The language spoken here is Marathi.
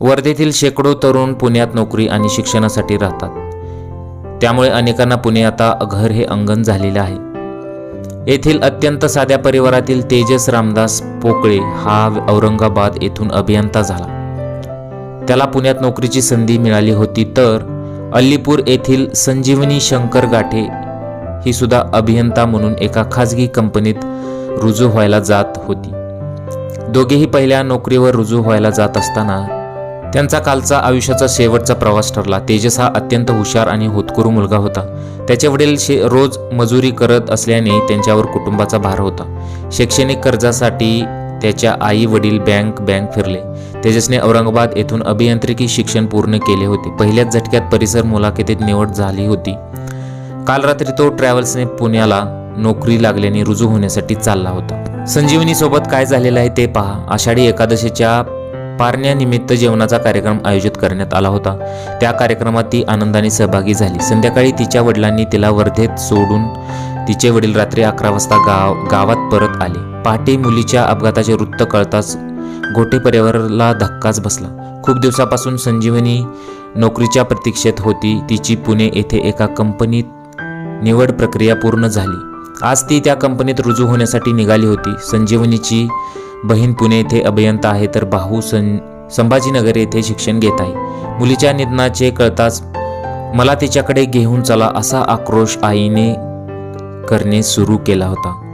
वर्धेतील शेकडो तरुण पुण्यात नोकरी आणि शिक्षणासाठी राहतात. त्यामुळे अनेकांना पुणे आता घर हे अंगण झालेले आहे. येथील अत्यंत साध्या परिवारातील तेजस रामदास पोकळे हा औरंगाबाद येथून अभियंता झाला. त्याला पुण्यात नोकरीची संधी मिळाली होती तर अल्लीपूर येथील संजीवनी शंकर गाठे ही सुद्धा अभियंता म्हणून एका खाजगी कंपनीत रुजू व्हायला जात होती. दोघेही पहिल्या नोकरीवर रुजू व्हायला जात असताना त्यांचा कालचा आयुष्याचा शेवटचा प्रवास ठरला. तेजस हा अत्यंत हुशार आणि होतकरू मुलगा होता. त्याचे वडील शे रोज मजुरी करत असल्याने त्यांच्यावर कुटुंबाचा भार होता. शैक्षणिक कर्जासाठी त्याच्या आई वडील बँक बँक फिरले. तेजसने औरंगाबाद येथून अभियांत्रिकी शिक्षण पूर्ण केले होते. पहिल्याच झटक्यात परिसर मुलाखतीत निवड झाली होती. काल रात्री तो ट्रॅव्हल्सने पुण्याला नोकरी लागल्याने रुजू होण्यासाठी चालला होता. संजीवनीसोबत काय झालेलं आहे ते पहा. आषाढी एकादशीच्या पारण्यानिमित्त जेवणाचा कार्यक्रम आयोजित करण्यात आला होता. त्या कार्यक्रमात ती आनंदाने सहभागी झाली. संध्याकाळी तिच्या वडिलांनी तिला वर्धेत सोडून तिचे वडील रात्री अकरा वाजता गाव गावात परत आले. पहाटे मुलीच्या अपघाताचे वृत्त कळताच गोटे परिवाराला धक्काच बसला. खूप दिवसापासून संजीवनी नोकरीच्या प्रतीक्षेत होती. तिची पुणे येथे एका कंपनीत निवड प्रक्रिया पूर्ण झाली. आज ती त्या कंपनीत रुजू होण्यासाठी निघाली होती. संजीवनीची बहीण पुणे येथे अभियंता आहे तर भाऊ सं संभाजीनगर येथे शिक्षण घेत आहे. मुलीच्या निधनाचे कळताच मला तिच्याकडे घेऊन चला असा आक्रोश आईने करणे सुरू केला होता.